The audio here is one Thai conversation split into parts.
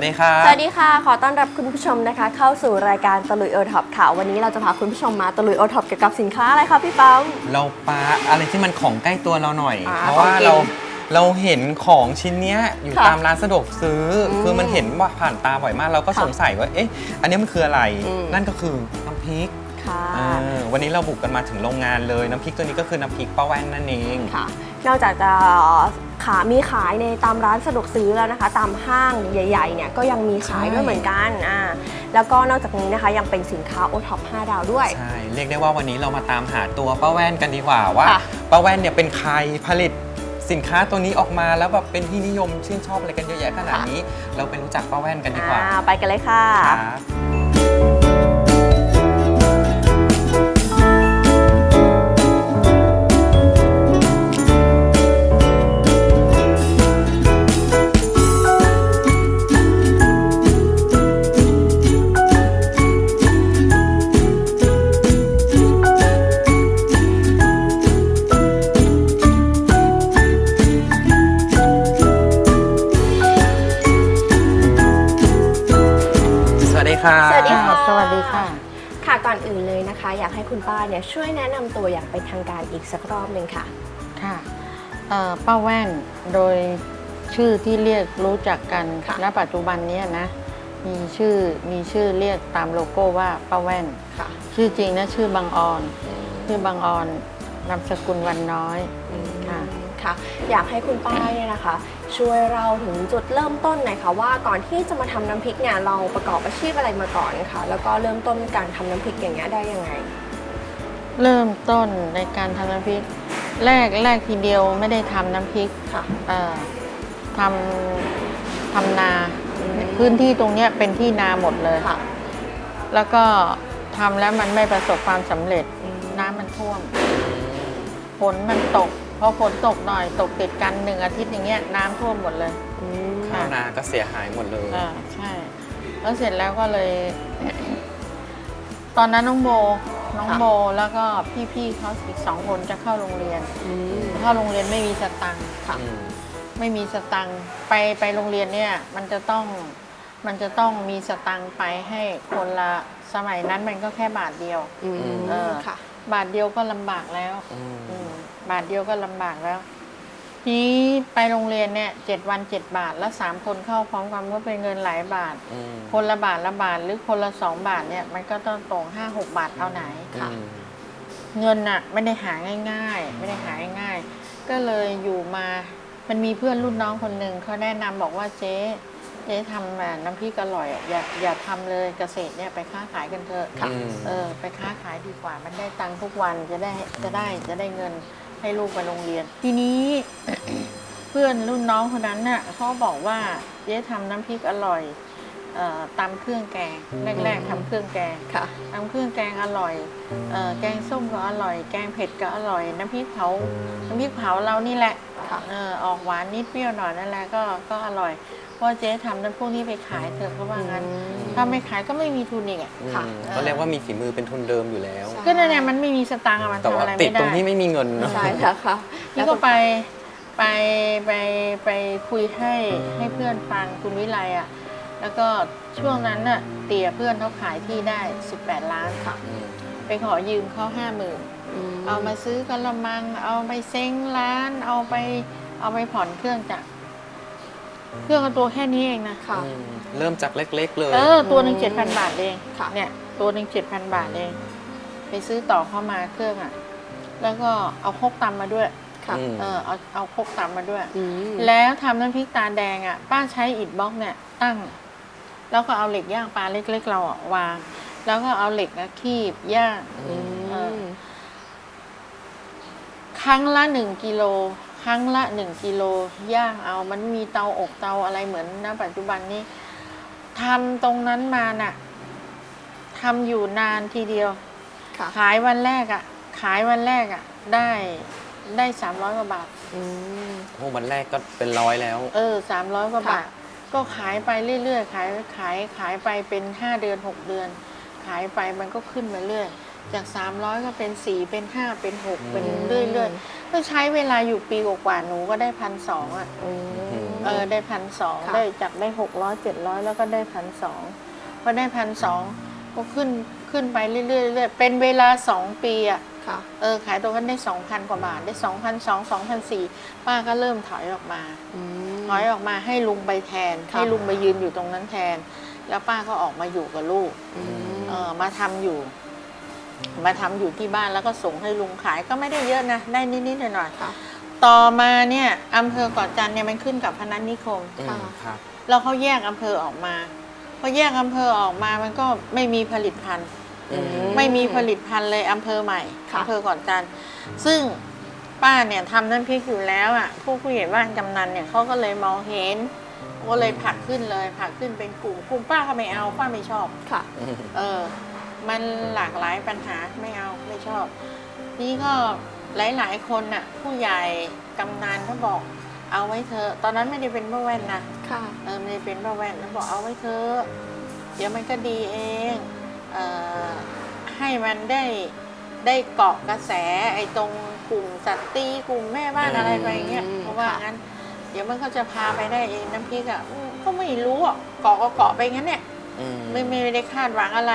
สวัสดีครับ สวัสดีค่ะ ขอต้อนรับคุณผู้ชมนะคะ เข้าสู่รายการตะลุยโอท็อปค่ะ วันนี้เราจะพาคุณผู้ชมมาตะลุยโอท็อปเกี่ยวกับสินค้าอะไรคะพี่ปั๊มเราปาอะไรที่มันของใกล้ตัวเราหน่อย อ่าเพราะว่าของกินเราเราเห็นของชิ้นเนี้ยอยู่ค่ะตามร้านสะดวกซื้ออมคือมันเห็นว่าผ่านตาบ่อยมาก เราก็ค่ะสงสัยว่า เอ๊ะ อันนี้มันคืออะไร อืม นั่นก็คือน้ำพริกค่ะ เออวันนี้เราบุกกันมาถึงโรงงานเลย น้ำพริกตัวนี้ก็คือน้ำพริกป้าแว่นนั่นเอง ค่ะ นอกจากจะ ขามีขายในตามร้านสะดวกซื้อแล้วนะคะ ตามห้างใหญ่ๆเนี่ยก็ยังมีขายด้วยเหมือนกันอ่าแล้วก็นอกจากนี้นะคะยังเป็นสินค้าโอท็อป5ดาวด้วย ใช่ เรียกได้ว่าวันนี้เรามาตามหาตัวป้าแว่นกันดีกว่าว่าค่ะป้าแว่นเนี่ยเป็นใครผลิตสินค้าตัวนี้ออกมาแล้วแบบเป็นที่นิยมชื่นชอบอะไรกันเยอะแยะขนาดนี้ เราไปรู้จักป้าแว่นกันดีกว่าอ่าไปกันเลยค่ะ ครับ ค่ะ สวัสดีค่ะ สวัสดีค่ะ ค่ะก่อนอื่นเลยนะคะ อยากให้คุณป้าเนี่ยช่วยแนะนำตัวอย่างเป็นทางการอีกสักรอบหนึ่งค่ะ ค่ะเอ่อป้าแว่นโดยชื่อที่เรียกรู้จักกันค่ะ ณปัจจุบันเนี้ยนะ มีชื่อมีชื่อเรียกตามโลโก้ว่าป้าแว่น ค่ะชื่อจริงนะชื่อบางออน ชื่อบางออนนามสกุลวันน้อยค่ะ ค่ะ อยากให้คุณป้าเนี่ยนะคะ ช่วยเราถึงจุดเริ่มต้นหน่อยค่ะว่าก่อนที่จะมาทำน้ำพริกเนี่ยเราประกอบอาชีพอะไรมาก่อนค่ะ แล้วก็เริ่มต้นการทำน้ำพริกอย่างเงี้ยได้ยังไง เริ่มต้นในการทำน้ำพริก แรกแรกทีเดียวไม่ได้ทำน้ำพริกค่ะ เอ่อทำทำนา อืม พื้นที่ตรงเนี้ยเป็นที่นาหมดเลย ค่ะแล้วก็ทำแล้วมันไม่ประสบความสำเร็จ อืมน้ำมันท่วมฝนมันตก พอฝนตกหน่อยตกติดกันหนึ่งอาทิตย์อย่างเงี้ยน้ำท่วมหมดเลย อืมค่ะข้าวนาก็เสียหายหมดเลยอ่าใช่ แล้วเสร็จแล้วก็เลย ตอนนั้นน้องโบน้องโบแล้วก็พี่ๆเขาอีกสองคนจะเข้าโรงเรียน อืมเข้าโรงเรียนไม่มีสตังค์ค่ะ อืมไม่มีสตังค์ไปไปโรงเรียนเนี่ยมันจะต้องมันจะต้องมีสตังค์ไปให้คนละสมัยนั้นมันก็แค่บาทเดียว อืมเออ ค่ะ บาทเดียวก็ลำบากแล้วอืมอืม บาทเดียวก็ลำบากแล้วทีนี้ไปโรงเรียนเนี่ยเจ็ดวันเจ็ดบาท แล้วสามคนเข้าพร้อมกันก็เป็นเงินหลายบาท อืมคนละบาทละบาทหรือคนละสองบาทเนี่ยมันก็ต้องตกห้าหกบาทเอาไหนค่ะ อืมเงินน่ะไม่ได้หาง่าย ๆ ไม่ได้หาง่ายๆก็เลยอยู่มา มันมีเพื่อนรุ่นน้องคนหนึ่งเขาแนะนำบอกว่าเจ๊เจ๊ทำแบบน้ำพริกอร่อยอะอย่าอย่าทำเลยเกษตรเนี่ยไปค้าขายกันเถอะ อืม เออไปค้าขายดีกว่ามันได้ตังค์ทุกวันจะได้จะได้จะได้เงิน ให้ลูกไปโรงเรียน ทีนี้ เพื่อนรุ่นน้องคนนั้นน่ะเขาบอกว่าเจ๊ทำน้ำพริกอร่อยเอ่อตำเครื่องแกง แรก ๆทำเครื่องแกงค่ะ ทำเครื่องแกงอร่อยเอ่อแกงส้มก็อร่อย แกงเผ็ดก็อร่อย น้ำพริกเผาน้ำพริกเผาเรานี่แหละค่ะ เออออกหวานนิดเปรี้ยวหน่อยนั่นแหละก็ก็อร่อย เพราะเจ๊ทำน้ำพวกนี้ไปขายเถอะเพราะว่างั้นถ้าไม่ขายก็ไม่มีทุนอีกอะค่ะ อืมก็เรียกว่ามีฝีมือเป็นทุนเดิมอยู่แล้ว ใช่ ก็นั่นแหละมันไม่มีสตังค์อะมันแต่ทำว่าอะไรติดไม่ได้ตรงที่ไม่มีเงินเนอะใช่แล้วค่ะนี่ก็ไปไปไปไปคุยให้ให้เพื่อนฟังคุณวิไลอะแล้วก็ช่วงนั้นน่ะเตี่ยเพื่อนเขาขายที่ได้ 18 ล้านค่ะ อืมไปขอยืมเขาห้าหมื่น เอามาซื้อกระมัง เอาไปเซ้งร้าน เอาไป เอาไปผ่อนเครื่องจักร เครื่องก็ตัวแค่นี้เองนะค่ะ อืมเริ่มจากเล็ก ๆ เลย เออ ตัวหนึ่งเจ็ดพันบาทเองค่ะ เนี่ย ตัวหนึ่งเจ็ดพันบาทเอง ไปซื้อต่อเข้ามาเครื่องอะ แล้วก็เอาครกตำมาด้วย ค่ะ อืม เออ เอาเอาครกตำมาด้วย อืมแล้วทำน้ำพริกตาแดงอะ ป้าใช้อิฐบล็อกเนี่ยตั้ง แล้วก็เอาเหล็กย่างปลาเล็ก ๆ เราอะวาง แล้วก็เอาเหล็กนะคีบย่าง อืมเออครั้งละหนึ่งกิโล ครั้งละหนึ่งกิโลย่างเอามันมีเตาอบเตาอะไรเหมือนณปัจจุบันนี้ทำตรงนั้นมาน่ะทำอยู่นานทีเดียวค่ะ ขายวันแรกอะขายวันแรกอะ ได้ได้สามร้อยกว่าบาทอืมโอ้วันแรกก็เป็นร้อยแล้ว เออสามร้อยกว่าค่ะบาท ก็ขายไปเรื่อยๆ ขายขายขายไปเป็นห้าเดือนหกเดือน ขายไปมันก็ขึ้นมาเรื่อย จากสามร้อยก็เป็นสี่เป็นห้าเป็นหกเป็นอืมเรื่อยๆก็ใช้เวลาอยู่ปีกว่าๆหนูก็ได้พันสองอะอืมเออได้พันสองค่ะได้จากได้หกร้อยเจ็ดร้อยแล้วก็ได้พันสองพอได้พันสองก็ขึ้นขึ้นไปเรื่อยๆเรื่อยๆเป็นเวลาสองปีอะ ค่ะ เออขายตัวกันได้สองพันกว่าบาท ได้สองพันสองสองพันสี่ป้าก็เริ่มถอยออกมาอืมถอยออกมาให้ลุงไปแทนค่ะให้ลุงไปยืนอยู่ตรงนั้นแทน แล้วป้าก็ออกมาอยู่กับลูก อืม เออมาทำอยู่ มาทำอยู่ที่บ้านแล้วก็ส่งให้ลุงขายก็ไม่ได้เยอะนะ ได้นิดๆหน่อยค่ะ ๆต่อมาเนี่ยอำเภอเกาะจันทร์เนี่ยมันขึ้นกับพนัสนิคม อืมครับ แล้วเขาแยกอำเภอออกมาพอแยกอำเภอออกมามันก็ไม่มีผลิตภัณฑ์ อืม ไม่มีผลิตภัณฑ์เลยอำเภอใหม่ค่ะ อำเภอเกาะจันทร์ซึ่งป้าเนี่ยทำน้ำพริกอยู่แล้วอะผู้ผู้ใหญ่บ้านกำนันเนี่ยเขาก็เลยมองเห็นก็เลยผลักขึ้นเลยผลักขึ้นเป็นกลุ่มกลุ่มป้าก็ไม่เอาป้าไม่ชอบ ค่ะอืมเออ มันหลากหลายปัญหาไม่เอาไม่ชอบ นี่ก็หลายๆคนน่ะ ผู้ใหญ่กำนันเขาบอก เอาไว้เถอะตอนนั้นไม่ได้เป็นป้าแว่นนะค่ะเออไม่ได้เป็นป้าแว่นแล้วบอกเอาไว้เถอะเดี๋ยวมันก็ดีเองเออให้มันได้ได้เกาะกระแสไอ้ตรงกลุ่มสตรีกลุ่มแม่บ้านอะไรไปอย่างเงี้ยอืมเพราะว่าค่ะงั้น เดี๋ยวมันก็จะพาไปได้เองน้ำพริกอะอืมก็ไม่รู้อะเกาะก็เกาะไปงั้นเนี่ยอืมไม่ไม่ไม่ได้คาดหวังอะไร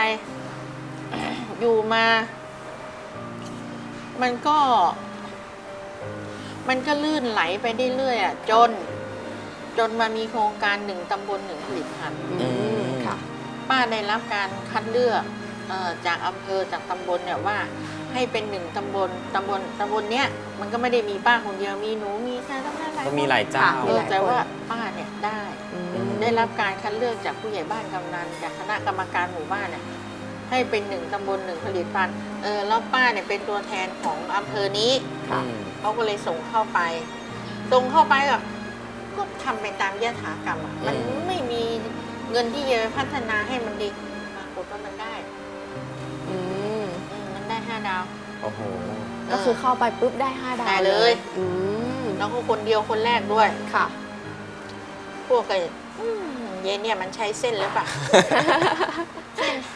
อยู่มา มันก็ มันก็ลื่นไหลไปได้เรื่อยๆอะจน จนมามีโครงการหนึ่งตำบลหนึ่งผลิตภัณฑ์อืมค่ะ ป้าได้รับการคัดเลือกเอ่อจากอำเภอจากตำบลเนี่ยว่า ให้เป็นหนึ่งตำบลตำบลตำบลเนี้ยมันก็ไม่ได้มีป้าคนเดียวมีหนูมีใครต้องได้หลายก็คนมีหลายเจ้าค่ะเออแต่ว่าป้าเนี่ยได้ อืม ได้รับการคัดเลือกจากผู้ใหญ่บ้านกำนันจากคณะกรรมการหมู่บ้านเนี่ย ให้เป็นหนึ่งตำบลหนึ่งผลิตภัณฑ์เออแล้วป้าเนี่ยเป็นตัวแทนของอำเภอนี้ค่ะอืม เขาก็เลยส่งเข้าไป ส่งเข้าไปแบบก็ทำไปตามยถากรรมอะมันไม่มีเงินที่จะไปพัฒนาให้มันดีปรากฏว่ามันได้อืมอืมมันได้ห้าดาว โอ้โห ก็คือเข้าไปปุ๊บได้ห้าดาวได้เลย อืมแล้วก็คนเดียวคนแรกด้วย ค่ะ พวกไอ้อืมเยเนี่ยมันใช้เส้นหรือเปล่า เส้นทำหา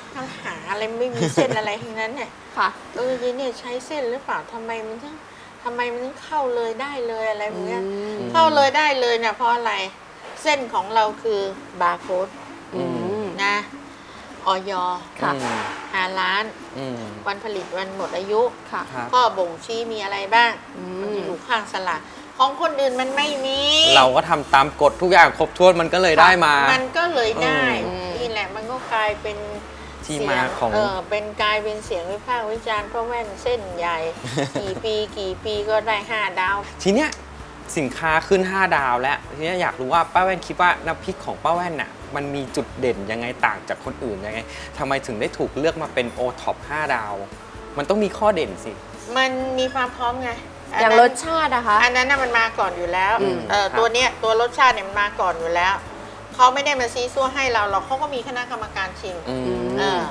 อะไรไม่มีเส้นอะไรทั้งนั้นเนี่ยค่ะ เออเยเนี่ยใช้เส้นหรือเปล่าทำไมมันถึงทำไมมันถึงเข้าเลยได้เลยอะไรแบบเนี้ยอืมเข้าเลยได้เลยเนี่ยเพราะอะไรเส้นของเราคือบาร์โค้ดอืม นะออยค่ะ อืมหาร้าน อืม วันผลิตวันหมดอายุ ค่ะ ครับ ข้อบ่งชี้มีอะไรบ้างอืมันมจะอยู่ข้างสลากของคนอื่นมันไม่มีเราก็ทำตามกฎทุกอย่างครบถ้วนมันก็เลยได้มา มันก็เลยได้ อืม นี่แหละมันก็กลายเป็น ที่เสียมาของ เออเป็นกลายเป็นเสียงวิพากษ์วิจารณ์เพราะแว่นเส้นใหญ่ กี่ปีกี่ปีก็ได้ห้าดาว ทีเนี้ยสินค้าขึ้น 5 ดาวแล้วทีเนี้ยอยากรู้ว่าป้าแว่นคิดว่าน้ำพริกของป้าแว่นน่ะมันมีจุดเด่นยังไงต่างจากคนอื่นยังไงทำไมถึงได้ถูกเลือกมาเป็นโอท็อป5ดาว มันต้องมีข้อเด่นสิ มันมีความพร้อมไงนอย่างนั้นรสชาตินะคะ อันนั้นน่ะมันมาก่อนอยู่แล้วอืมเออครับ ตัวเนี้ยตัวรสชาติเนี่ยมันมาก่อนอยู่แล้ว เขาไม่ได้มาซีซัวให้เราหรอกเขาก็มีคณะกรรมการชิมอืมมเออ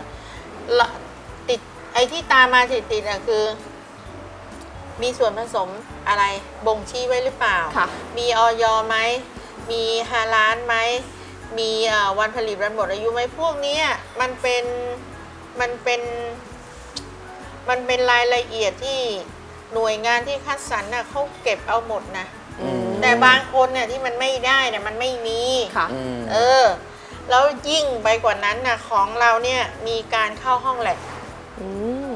ละติดไอ้ที่ตามมาติดติดๆอะคือ มีส่วนผสมอะไรบ่งชี้ไว้หรือเปล่า ค่ะ มีออยไหม มีฮาลานไหม มีเอ่อวันผลิตวันหมดอายุไหมพวกเนี้ยมันเป็นมันเป็นมันเป็นรายละเอียดที่หน่วยงานที่คัดสรรน่ะเขาเก็บเอาหมดนะ อืม แต่บางคนเนี่ยที่มันไม่ได้เนี่ยมันไม่มี ค่ะ อืม เออ แล้วยิ่งไปกว่านั้นนะของเราเนี่ยมีการเข้าห้องแลบอืม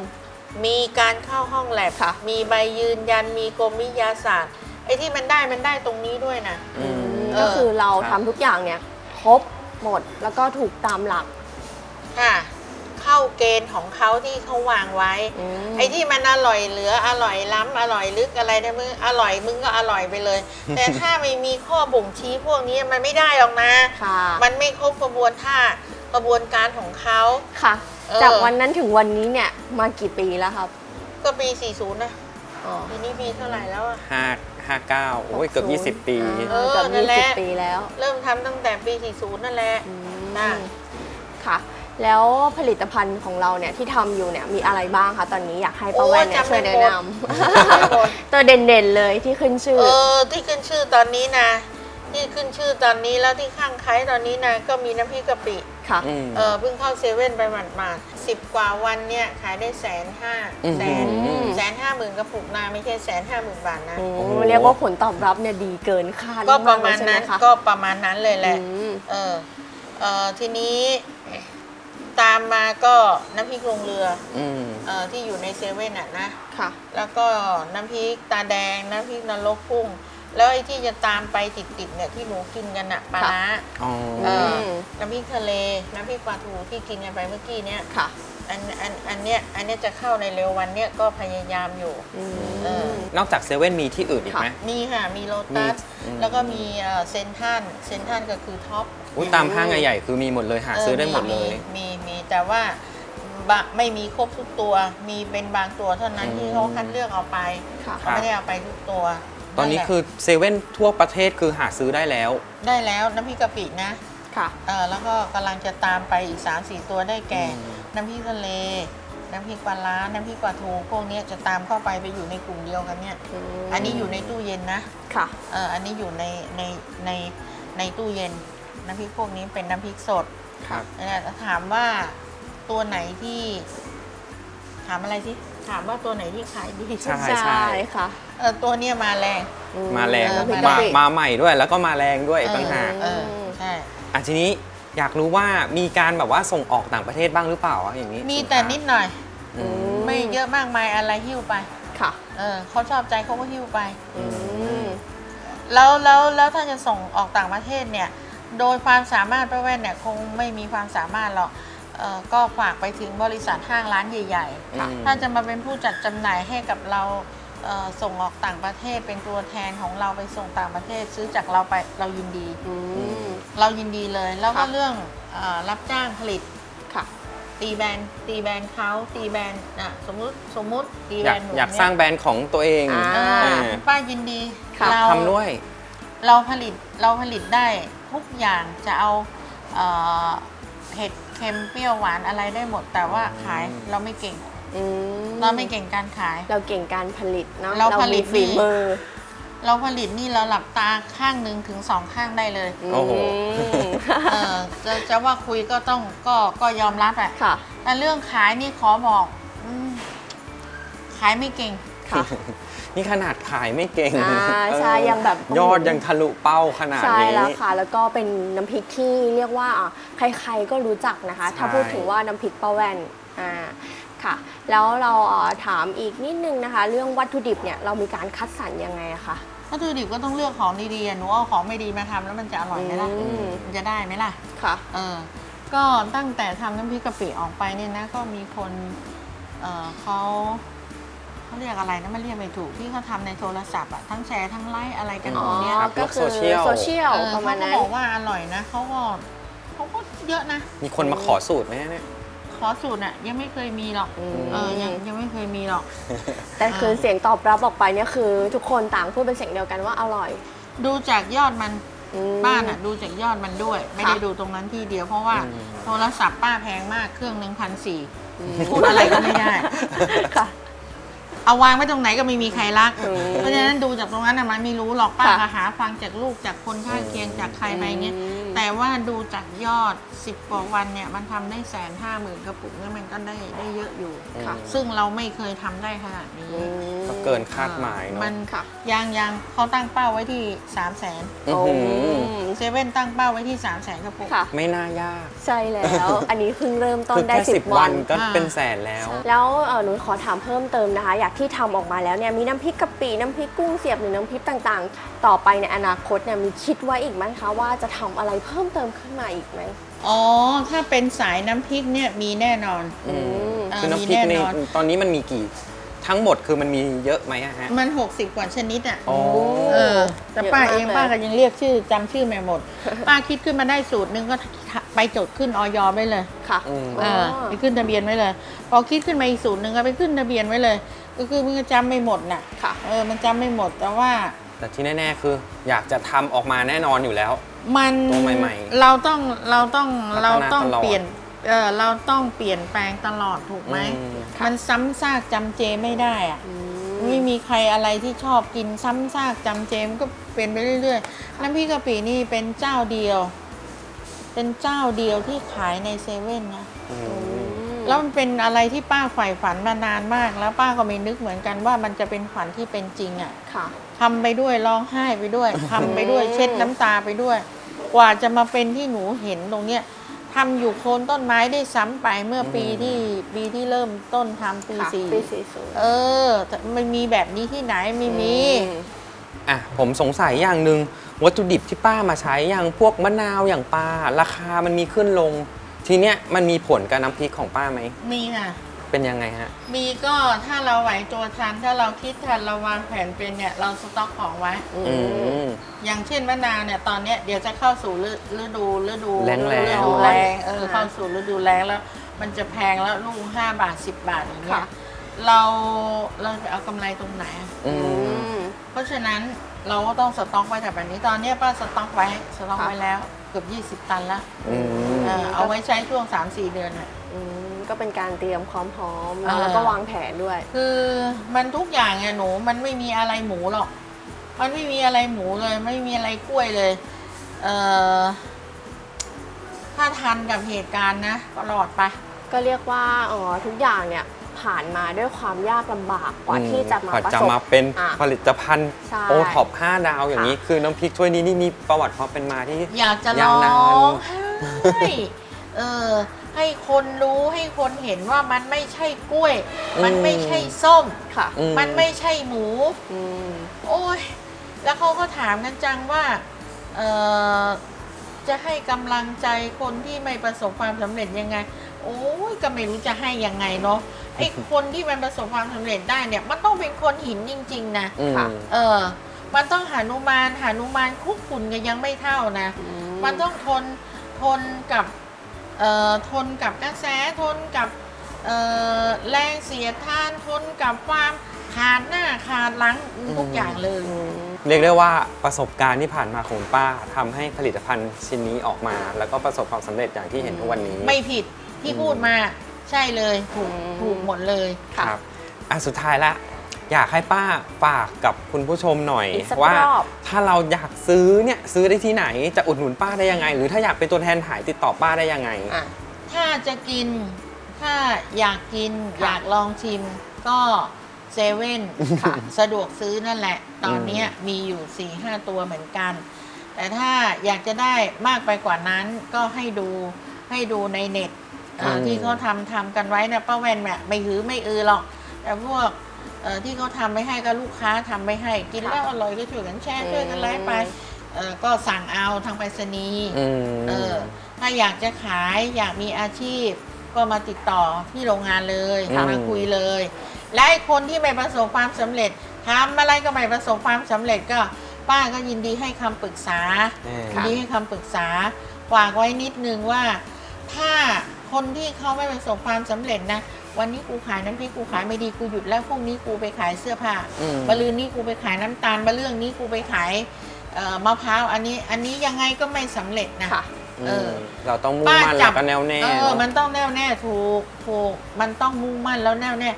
มีการเข้าห้องแลบค่ะ มีใบยืนยันมีกรมวิทยาศาสตร์ไอ้ที่มันได้มันได้ตรงนี้ด้วยนะ อืม เออ ก็คือเราครัทำบทุกอย่างเนี่ยครบหมดแล้วก็ถูกตามหลัก ค่ะ เข้าเกณฑ์ของเขาที่เขาวางไว้อืมไอ้ที่มันอร่อยเหลืออร่อยล้ำอร่อยลึกอะไรนะมึงอร่อยมึงก็อร่อยไปเลย แต่ถ้าไม่มีข้อบ่งชี้พวกนี้มันไม่ได้หรอกนะค่ะมันไม่ครบกระบวนท่ากระบวนการของเขาค่ะเออจากวันนั้นถึงวันนี้เนี่ยมากี่ปีแล้วครับ ก็ปี 40 นะอ๋อปีนี้ปีเท่าไหร่แล้วอะห้าห้าเก้าโอ้ยเกือบ60 20ปีเออเกือบนั่นแหละยี่สิบปีแล้ว เริ่มทำตั้งแต่ปี 40 นั่นแหละอืมน่ะค่ะ แล้วผลิตภัณฑ์ของเราเนี่ยที่ทำอยู่เนี่ยมีอะไรบ้างคะตอนนี้อยากให้ป้าแว่นเนี่ยโอ้ช่วยจำไม่แนะหมนดไม่หมดำ ตัวเด่นๆเลยที่ขึ้นชื่อ เออที่ขึ้นชื่อตอนนี้นะที่ขึ้นชื่อตอนนี้แล้วที่ข้างไคล้ตอนนี้นะก็มีน้ำพริกกะปิคค่ะ อืม เออเพิ่งเข้าเซเว่นไปหมาดๆสิบกว่าวันเนี่ยขายได้แสนห้าอืมแสนอืมแสนห้าหมื่นกระปุกนาไม่ใช่แสนห้าหมื่นบาทนะโอ้โอ้โหเรียกว่าผลตอบรับเนี่ยดีเกินคาดก็ประมาณกๆเลยใช่ไหนั้นคะก็ประมาณนั้นเลยแหละ อืม เออเออทีนี้ ตามมาก็น้ำพริกลงเรืออืมเออที่อยู่ในเซเว่นอะนะ ค่ะ แล้วก็น้ำพริกตาแดง น้ำพริกนรกพุ่ง แล้วไอ้ที่จะตามไปติดๆเนี่ยที่หนูกินกันอะปลาร้าอ๋อเออมน้ำพริกทะเล น้ำพริกปลาทูที่กินกันไปเมื่อกี้เนี่ยค่ะ อันอันอันเนี้ยอันเนี้ยจะเข้าในเร็ววันเนี้ยก็พยายามอยู่ อืมเออนอกจากเซเว่นมีที่อื่นอีกไหม มีค่ะ มีโลตัส มีอืม แล้วก็มีเอ่อเซนทรันเซนทรันก็คือท็อป อุ้ยตามห้างใหญ่ๆคือมีหมดเลยหาซื้อได้หมดเลย มีมีแต่ว่าบะไม่มีครบทุกตัว มีเป็นบางตัวเท่านั้นอืมที่เขาคัดเลือกเอาไปค่ะเขาไม่ได้เอาไปทุกตัวตอนนี้แหละคือเซเว่นทั่วประเทศคือหาซื้อได้แล้ว ได้แล้วน้ำพริกกะปินะค่ะเออแล้วก็กำลังจะตามไปอีก 3 4 ตัวได้แก่อืมน้ำพริกทะเล น้ำพริกปลาร้าน้ำพริกปลาทูพวกเนี้ยจะตามเข้าไปไปอยู่ในกลุ่มเดียวกันเนี่ยมอันนี้อยู่ในตู้เย็นนะค่ะเอออันนี้อยู่ในในในในตู้เย็น น้ำพริกพวกนี้เป็นน้ำพริกสดครับ นะถามว่าตัวไหนที่ ถามอะไรสิถามว่าตัวไหนที่ขายดีใช่ ใช่ ค่ะเออตัวเนี้ยมาแรง อืมาแรงเออน้ำพริกมากะปิมาใหม่ด้วยแล้วก็มาแรงด้วยเออ ต่างหากเออใช่ อะทีนี้อยากรู้ว่ามีการแบบว่าส่งออกต่างประเทศบ้างหรือเปล่าอะอย่างนี้มีสินค้าแต่นิดหน่อย อืม ไม่เยอะมากมายอะไรหิ้วไป ค่ะเออเขาชอบใจเขาก็หิ้วไป อืม แล้วแล้วแล้วถ้าจะส่งออกต่างประเทศเนี่ย โดยความสามารถป้าแว่นเนี่ยคงไม่มีความสามารถหรอกเออก็ฝากไปถึงบริษัทห้างร้านใหญ่ค่ะๆถ้าจะมาเป็นผู้จัดจำหน่ายให้กับเราเอ่อส่งออกต่างประเทศเป็นตัวแทนของเราไปส่งต่างประเทศ ซื้อจากเราไปเรายินดี อืม เรายินดีเลยแล้วก็ค่ะ เรื่องเออรับจ้างผลิตค่ะ ตีแบรนด์ตีแบรนด์เขาตีแบรนด์อะสมมุติสมมุติตีอแบรยากนด์หนูอยากเนี่สร้างแบรนด์ของตัวเองอ่าเอออ่าป้ายินดีค่ะ เราทำด้วย เราผลิตเราผลิตได้ ทุกอย่างจะเอาเอ่อเผ็ดเค็มเปรี้ยวหวานอะไรได้หมด แต่ว่าขายเราไม่เก่ง อืมเราไม่เก่งการขาย เราเก่งการผลิตเนาะเราผลิต มีฝีมือเราผลิตนี่เราหลับตาข้างหนึ่งถึงสองข้างได้เลยโอ้โห มเออจะจะว่าคุยก็ต้องก็ก็ยอมรับอะค่ะ แต่เรื่องขายนี่ขอบอกอมขายไม่เก่ง ค่ะ นี่ขนาดขายไม่เก่งอ่าใช่เออยังแบบยอดยังทะลุเป้าขนาดใช่นี้แล้วค่ะ แล้วก็เป็นน้ำพริกที่เรียกว่าอะใครๆก็รู้จักนะคะใช่ถ้าพูดถึงว่าน้ำพริกป้าแว่นอ่าค่ะ แล้วเราอะถามอีกนิดนึงนะคะ เรื่องวัตถุดิบเนี่ยเรามีการคัดสรรยังไงอะคะ วัตถุดิบก็ต้องเลือกของดีๆอะหนูเอาของไม่ดีมาทำแล้วมันจะอร่อยไหมล่ะอืม มันจะได้ไหมล่ะ ค่ะ เออ ก็ตั้งแต่ทำน้ำพริกกะปิออกไปเนี่ยนะ ก็มีคน เออเขา เขาเรียกอะไรนะไม่เรียกไม่ถูกที่เขาทำในโทรศัพท์อะทั้งแชร์ทั้งไลค์อะไรกันอ๋ตอรงเนี้ยครับก็คือโลกโซเชียล โซเชียลเออประเขามาณก็นั้น บอกว่าอร่อยนะเขาก็เขาก็เยอะนะ มีคนมาขอสูตรไหมเนี่ย ขอสูตรอะยังไม่เคยมีหรอกอืม เออยังยังไม่เคยมีหรอก แต่คือเสียงตอบรับออกไปเนี่ยคือ ทุกคนต่างพูดเป็นเสียงเดียวกันว่าอร่อยดูจากยอดมันอืม ป้าน่ะดูจากยอดมันด้วย ไม่ได้ดูตรงนั้นที่เดียวเพราะว่าอืม โทรศัพท์ป้าแพงมากเครื่องหนึ่งพันสี่พูดอะไรก็ไม่ได้ ค่ะ เอาวางไว้ตรงไหนก็ไม่มีใครรัก อืมเพราะฉะนั้นดูจากตรงนั้นน่ะมันไม่รู้หรอกป้าค่ะก็หาฟังจากลูกจากคนข้างเคียงจากใครไปเงี้ยอืม แต่ว่าดูจากยอด 10กว่าวันเนี่ยมันทำได้แสนห้าหมื่นกระปุกเนี่ยมันก็ได้ได้เยอะอยู่ค่ะ ซึ่งเราไม่เคยทำได้ขนาดนี้อืมก็เกินคาดหมายเนาะมันค่ะ ยังยังเขาตั้งเป้าไว้ที่ 3 0 0แสนอื้อหือเซเว่นตั้งเป้าไว้ที่ 3 0 0แสนกระปุก ค่ะ ไม่น่ายากใช่แล้ว อันนี้เพิ่งเริ่มต้นคือได้ แค่สิสิบบวัวัน นก็อ่า เป็นแสนแล้ว แล้วเอ่อหนูขอถามเพิ่มเติมนะคะ อยากที่ทำออกมาแล้วเนี่ยมีน้ำพริกกะปิน้ำพริกกุ้งเสียบหรือน้ำพริกต่างๆ ต่อไปในอนาคตเนี่ยมีคิดไว้อีกไหมคะว่าจะทำอะไรเพิ่มเติมขึ้นมาอีกไหมอ๋อ ถ้าเป็นสายน้ำพริกเนี่ยมีแน่นอนอืมอ่าคือน้ำพริกมีในแน่นอนตอนนี้มันมีกี่ทั้งหมดคือมันมีเยอะไหมอะฮะ มัน 60 กว่าชนิดอะอ๋อ เออ แต่ป้าเยอะมากเองเลยป้าก็ยังเรียกชื่อจำชื่อไม่หมด ป้าคิดขึ้นมาได้สูตรหนึงก็ไปจดขึ้นออยไว้เลย ค่ะอืม เออไปขึ้นทะเบียนไว้เลย พอคิดขึ้นมาอีกสูตรหนึ่งก็ไปขึ้นทะเบียนไว้เลย ก็คือมันก็จำไม่หมดน่ะ ค่ะ เออ มันจำไม่หมดแต่ว่า แต่ที่แน่ ๆ คืออยากจะทำออกมาแน่นอนอยู่แล้ว มันตัวใหม่ๆเราต้องเราต้องพัฒนาเราต้องตลอดเปลี่ยนเออเราต้องเปลี่ยนแปลงตลอดถูกไหมอืม มันซ้ำซากจำเจไม่ได้อะอืไม่มีใครอะไรที่ชอบกินซ้ำซากจำเจมนก็เป็นไปเรื่อยๆน้ำพริกกะปินี่เป็นเจ้าเดียว เป็นเจ้าเดียวที่ขายในเซเว่นนะ อืม แล้วมันเป็นอะไรที่ป้าใฝ่ฝันมานานมาก แล้วป้าก็ไม่นึกเหมือนกันว่ามันจะเป็นฝันที่เป็นจริงอะ่ะค่ะทำไปด้วยร้องไห้ไปด้วยทำไปด้วยเช็ดน้ำตาไปด้วย กว่าจะมาเป็นที่หนูเห็นตรงเนี้ยทำอยู่โคนต้นไม้ได้ซ้ำไปเมื่อปีอืมที่ปีที่เริ่มต้นทำปีค่ะสี่ปีสี่ศูนย์เออแต่มันมีแบบนี้ที่ไหนไม่มีอะผมสงสัยอย่างหนึ่งวัตถุดิบที่ป้ามาใช้อย่างพวกมะนาวอย่างปลาราคามันมีขึ้นลง ทีเนี้ยมันมีผลกับน้ำพริกของป้าไหม มีค่ะ เป็นยังไงฮะ มีก็ถ้าเราไหวตัวทันถ้าเราคิดทันเราวางแผนเป็นเนี่ยเราสต็อกของไว้ อืม อย่างเช่นมะนาวเนี่ยตอนเนี้ยเดี๋ยวจะเข้าสู่ฤฤดูฤดูแล้งๆ ฤดูแรงเออค่ะเข้าสู่ฤดูแรงแล้ว มันจะแพงแล้วลูกห้าบาทสิบบาทอย่างเงี้ยค่ะเราเราจะเอากำไรตรงไหนอะอือืม ม เพราะฉะนั้นเราก็ต้องสต็อกไว้แต่แบบนี้ตอนเนี้ยป้าสต็อกไว้สต็อกค่ะ ไว้แล้วเกือบ20 ตันละอืมเออเอาไว้ใช้ช่วง 3-4 เดือนน่ะ อืมก็เป็นการเตรียมความพร้อมอ่า แล้วก็วางแผนด้วย คือมันทุกอย่างไงหนูมันไม่มีอะไรหมูหรอก มันไม่มีอะไรหมูเลย ไม่มีอะไรกล้วยเลย เอ่อ ถ้าทันกับเหตุการณ์นะก็รอดไป ก็เรียกว่าอ๋อทุกอย่างเนี่ยผ่านมาด้วยความยากลำบากกว่าที่จะมากว่าประจะสบมาเป็นอะ ผลิตภัณฑ์ใช่ โอท็อป5ดาวอย่างนี้ คือน้ำพริกถ้วยนี้นี่มีประวัติความเป็นมาที่ อยากจะยาร้วอนานงไห้ เออ ให้คนรู้ให้คนเห็นว่ามันไม่ใช่กล้วย มันไม่ใช่ส้ม ค่ะ อืมันไม่ใช่หมู อืม โอ้ย แล้วเขาก็ถามกันจังว่าเออจะให้กำลังใจคนที่ไม่ประสบความสำเร็จยังไง โอ้ยก็ไม่รู้จะให้ยังไงเนาะ ไอ้คนที่มันประสบความสำเร็จได้เนี่ย มันต้องเป็นคนหินจริง ๆ นะ อืม ค่ะ เออ มันต้องหานุมานหานุมานคุกฝุ่นกันยังไม่เท่านะ มันต้องทน ทนกับเอ่อทนกับกระแสทนกับเอ่อแรงเสียดทานทนกับความขาดหน้าขาดหลังทุกอย่างเลยอืมเรียกได้ว่าประสบการณ์ที่ผ่านมาของป้าทำให้ผลิตภัณฑ์ชิ้นนี้ออกมา แล้วก็ประสบความสำเร็จอย่างที่เห็นทุกวันนี้ ไม่ผิดที่อืมพูดมาใช่เลยถูกอืมถูกหมดเลยค่ะครับอะสุดท้ายละ อยากให้ป้าฝากกับคุณผู้ชมหน่อย อีกสักว่ารอบถ้าเราอยากซื้อเนี่ยซื้อได้ที่ไหนจะอุดหนุนป้าได้ยังไง หรือถ้าอยากเป็นตัวแทนขายติดต่อป้าได้ยังไง อะ ถ้าจะกิน ถ้าอยากกินค่ะอยากลองชิม ก็เซเว่นค่ะสะดวกซื้อนั่นแหละ ตอนเนี้ยมีอยู่4ี่ห้าตัวเหมือนกัน แต่ถ้าอยากจะได้มากไปกว่านั้นก็ให้ดูให้ดูในเน็ตอ่าอืม ที่เขาทำทำกันไว้นะป้าแวนเนี่ยไม่หือไม่อือหรอก แต่พวก เอ่อที่เขาทำไม่ให้ก็ลูกค้าทำไม่ให้กินค่ะแล้วอร่อยก็ช่วยกันแชร์ช่วยกันไลฟ์ไปเอ่อก็สั่งเอาทางไปรษณีย์อืม เออถ้าอยากจะขายอยากมีอาชีพ ก็มาติดต่อที่โรงงานเลยอืม มาคุยเลย และไอ้คนที่ไม่ประสบความสำเร็จทำอะไรก็ไม่ประสบความสำเร็จก็ป้าก็ยินดีให้คำปรึกษา เออยินดีให้คำปรึกษาฝากไว้นิดนึงว่า ถ้าคนที่เขาไม่ประสบความสำเร็จนะ วันนี้กูขายน้ำพริกกูขายไม่ดีกูหยุดแล้วพรุ่งนี้กูไปขายเสื้อผ้าอืมบลืนนี้กูไปขายน้ำตาลบะเรื่องนี้กูไปขายเอ่อมะพร้าวอันนี้อันนี้ยังไงก็ไม่สำเร็จนะ ค่ะ เออ เราต้องมุ่งป้ามั่นจัแล้บวก็แน่วแน่เออเนอะมันต้องแน่วแน่ถูกถูกมันต้องมุ่งมั่นแล้วแน่วแน่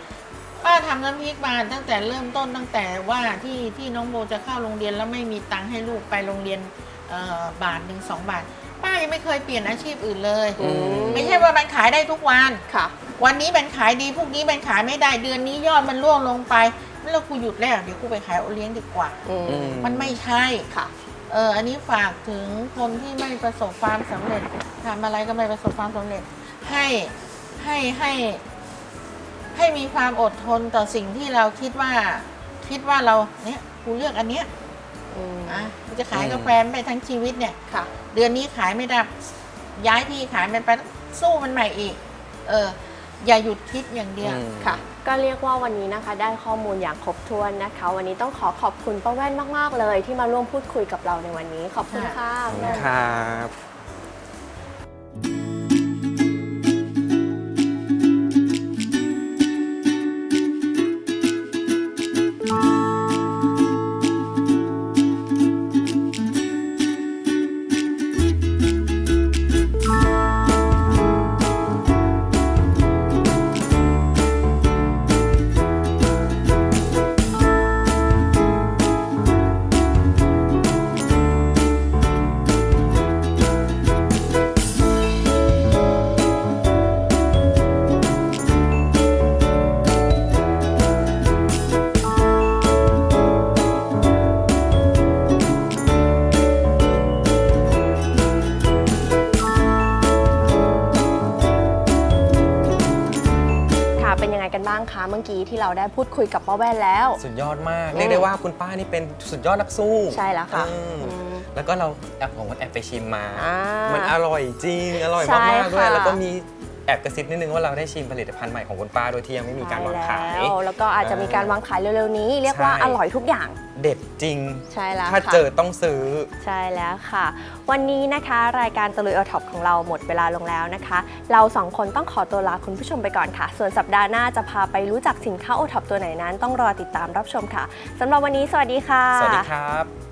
ป้าทำน้ำพริกมาตั้งแต่เริ่มต้นตั้งแต่ว่าที่ที่น้องโบจะเข้าโรงเรียนแล้วไม่มีตังค์ให้ลูกไปโรงเรียนเอ่อบาทหนึ่งสองบาท ป้ายังไม่เคยเปลี่ยนอาชีพอื่นเลย อืม ไม่ใช่ว่ามันขายได้ทุกวัน ค่ะ วันนี้มันขายดีพรุ่งนี้มันขายไม่ได้เดือนนี้ยอดมันร่วงลงไปแล้วกูหยุดแล้วเดี๋ยวกูไปขายโอเลี้ยงดีกว่า อืมอืม มันไม่ใช่ ค่ะ เออ อันนี้ฝากถึงคนที่ไม่ประสบความสำเร็จทำอะไรก็ไม่ประสบความสำเร็จ ให้ให้ให้ ให้มีความอดทนต่อสิ่งที่เราคิดว่า คิดว่าเราเนี่ยกูเลือกอันเนี้ยอืมอะกูจะขายอืมกาแฟไปทั้งชีวิตเนี่ย ค่ะ เดือนนี้ขายไม่ได้ย้ายที่ขายมันไปสู้มันใหม่อีก เออ อย่าหยุดคิดอย่างเดียวอืม ค่ะ ก็เรียกว่าวันนี้นะคะ ได้ข้อมูลอย่างครบถ้วนนะคะ วันนี้ต้องขอขอบคุณป้าแว่นมาก ๆ เลย ที่มาร่วมพูดคุยกับเราในวันนี้ ขอบคุณค่ะขอบคุณแว่นครับ เมื่อกี้ที่เราได้พูดคุยกับป้าแว่นแล้ว สุดยอดมากอืมเรียกได้ว่าคุณป้านี่เป็นสุดยอดนักสู้ใช่แล้วค่ะอืมอืม แล้วก็เราแอบของคนแอบไปชิมมา อ่ามัมันอร่อยจริง อร่อยใช่มากๆด้วยค่ะ แล้วก็มี แอบกระซิบนิดนึงว่าเราได้ชิมผลิตภัณฑ์ใหม่ของคุณป้าโดยที่ยังไม่มีการวางขายใช่แล้วแล้วก็อาจจะมีการวางขายเร็วๆนี้ เรียกว่าใช่ อร่อยทุกอย่าง เด็ดจริง ใช่แล้วถ้าค่ะ เจอต้องซื้อ ใช่แล้วค่ะ วันนี้นะคะรายการตะลุยอท็อปของเราหมดเวลาลงแล้วนะคะ เราสองคนต้องขอตัวลาคุณผู้ชมไปก่อนค่ะ ส่วนสัปดาห์หน้าจะพาไปรู้จักสินค้าโอท็อปตัวไหนนั้น ต้องรอติดตามรับชมค่ะสำหรับวันนี้สวัสดีค่ะ สวัสดีครับ